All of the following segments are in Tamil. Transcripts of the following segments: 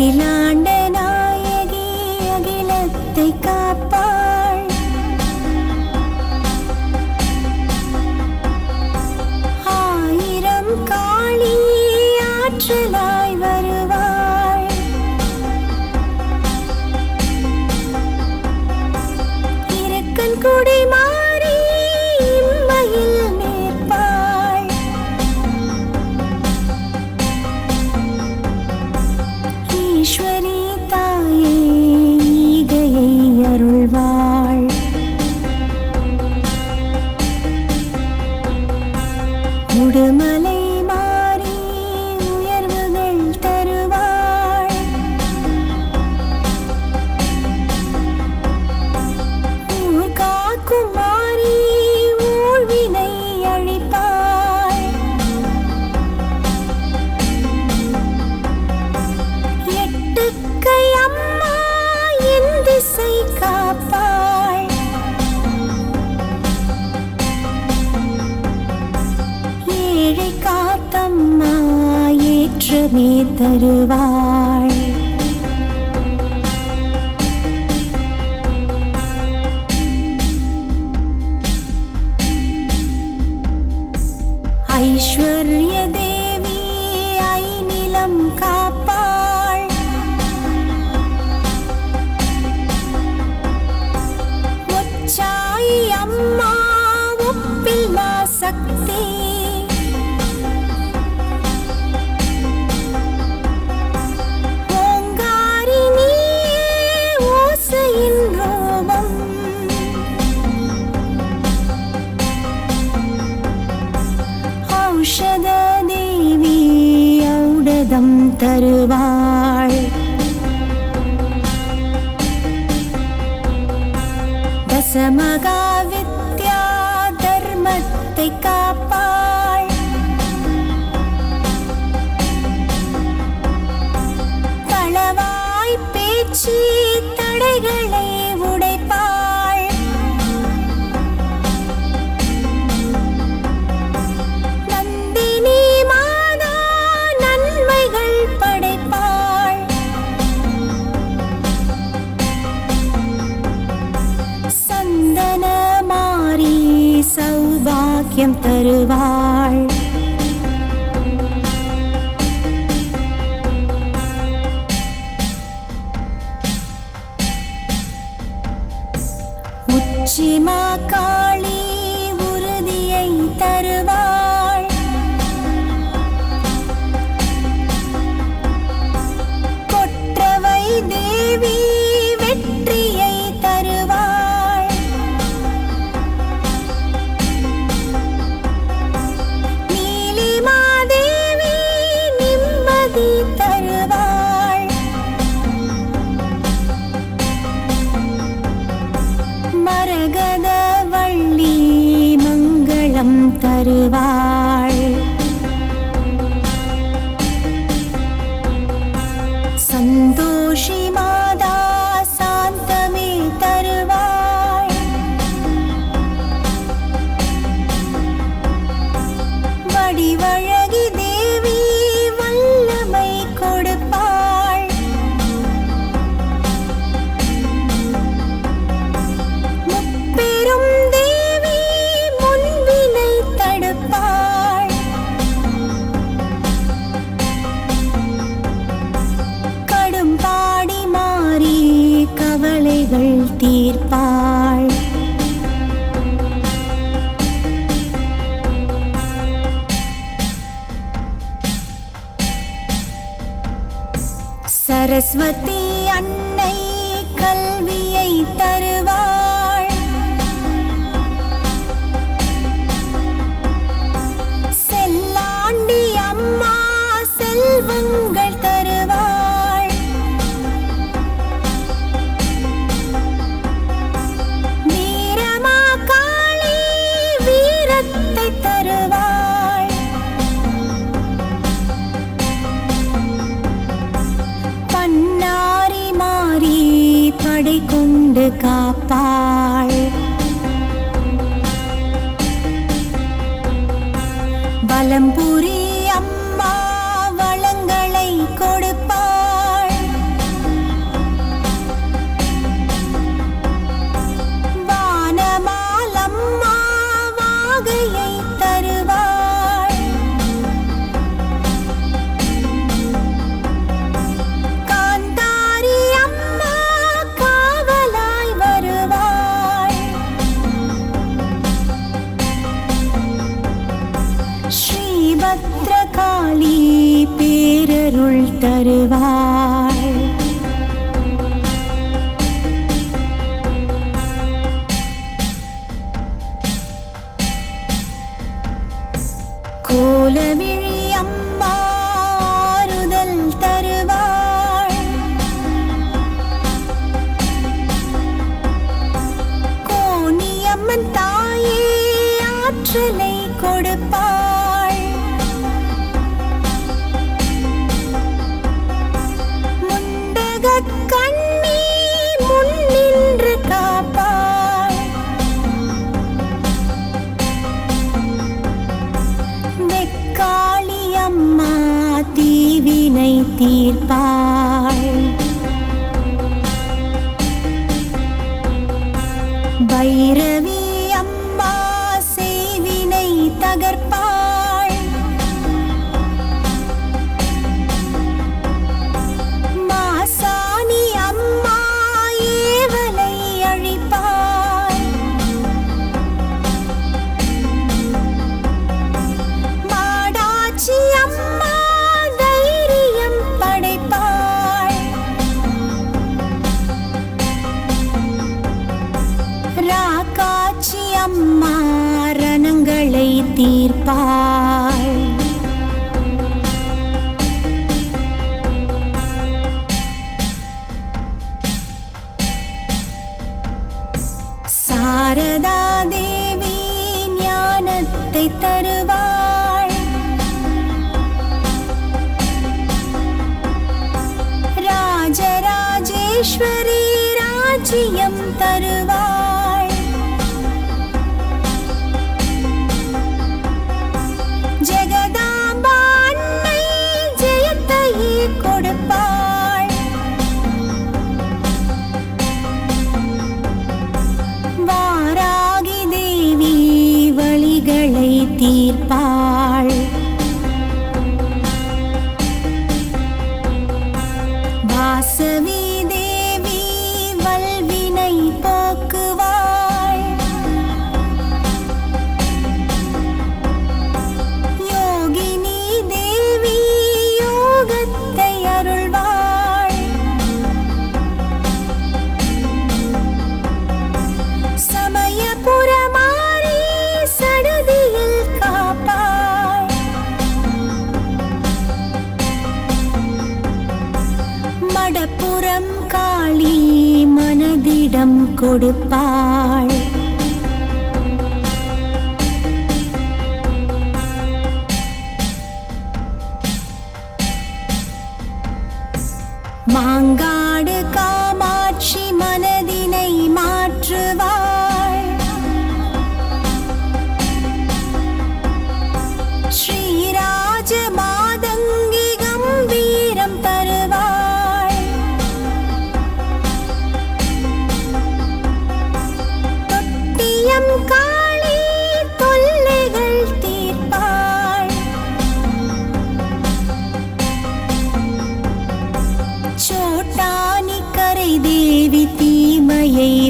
అఖిలాండ காப்பாய் ஏழை காத்தம்மா ஏற்றமே தருவாள் ഔഷധദേവി ഔഡതം തരുവാൾ ദശമകാ அளவாய் பேச்சு தடைகளை உடைப்பாள். நந்தினி மாதா நன்மைகள் படைப்பாள். சந்தன மாறி சௌபாக்கியம் தருவாள். come. সীমা தீர்ப்பாள். சரஸ்வதி ठंड का पार। ஆற்றலை கொடுப்பார் சாரதா தேவி ஞானத்தை தருவாள். ராஜராஜேஸ்வரி ராஜ்யம் வரம் கொடுப்பாள்.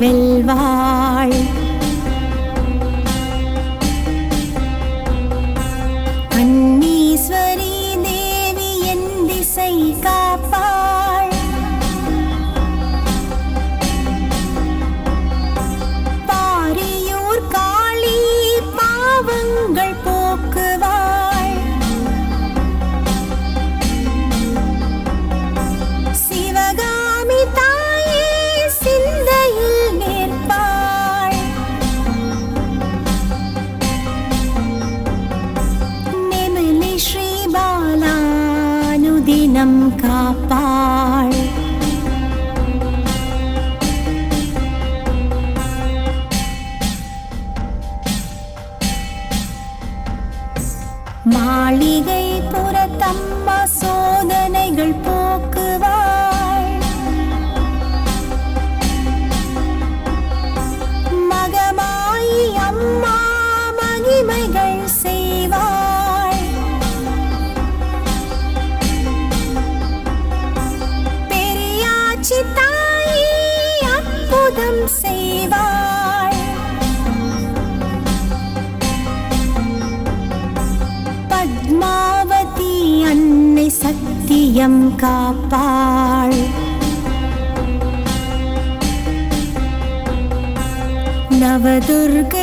வெல்வா காப்பா செய்வாய். பத்மாவதி அன்னை சத்தியம் காப்பாள். நவதுர்க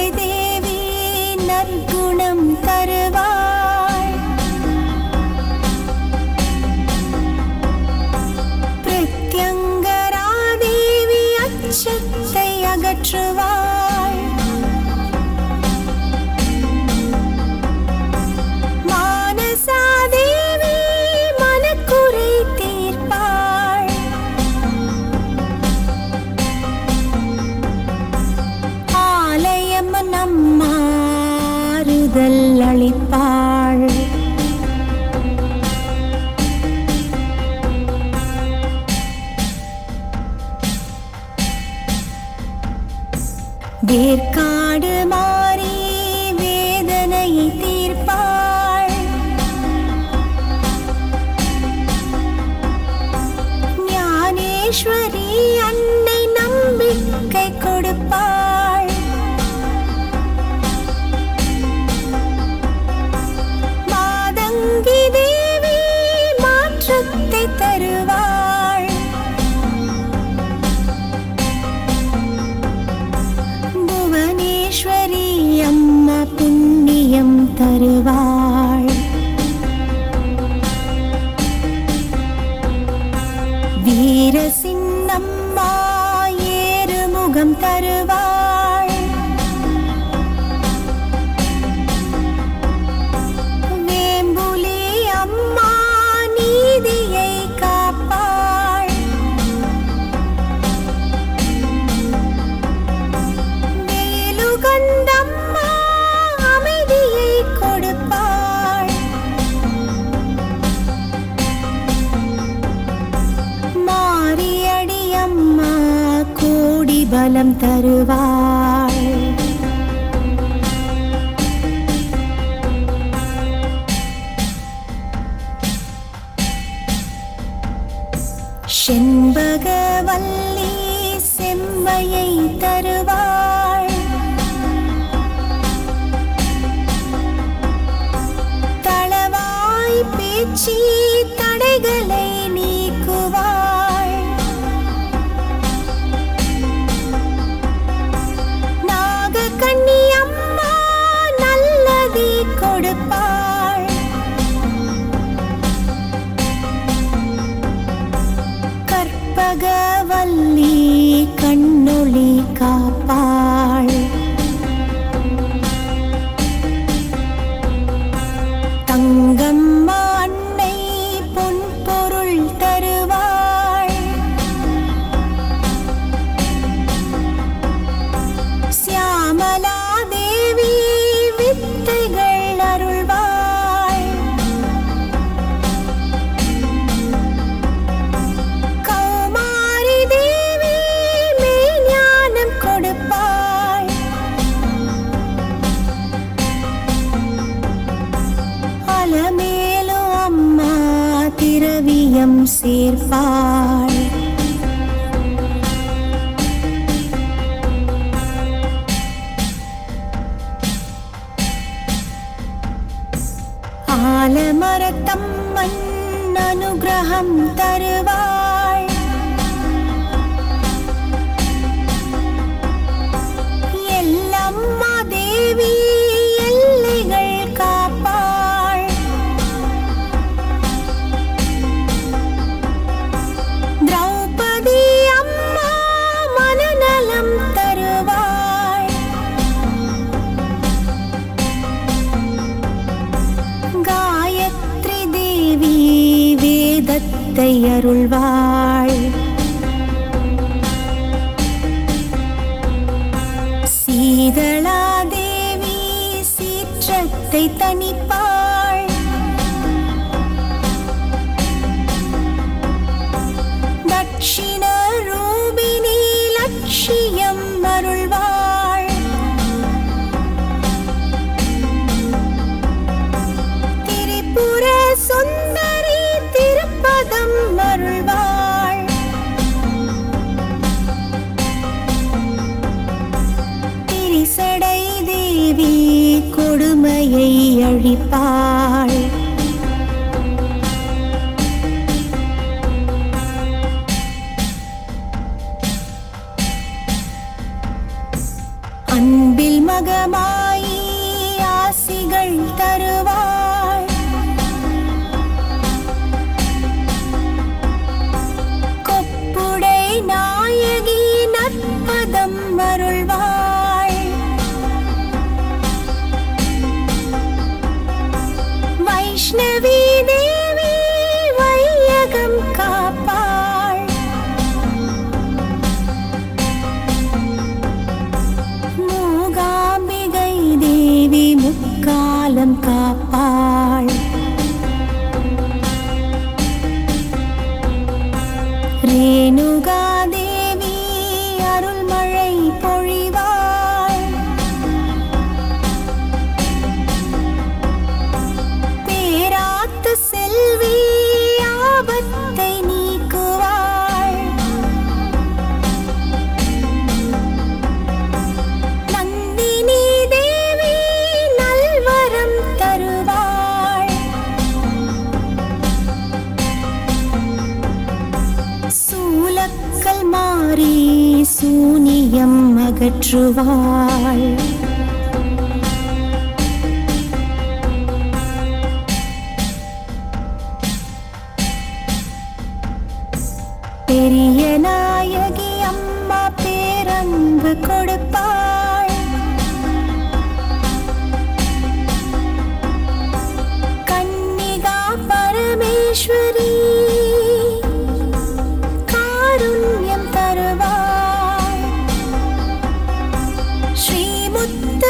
வேர்க்காடு மாறி பலம் தருவார். அருள்வாய் சீதளா தேவி சீற்றத்தை தனி தியாகமா காப்பாள் சூனியம் அகற்றுவாள்.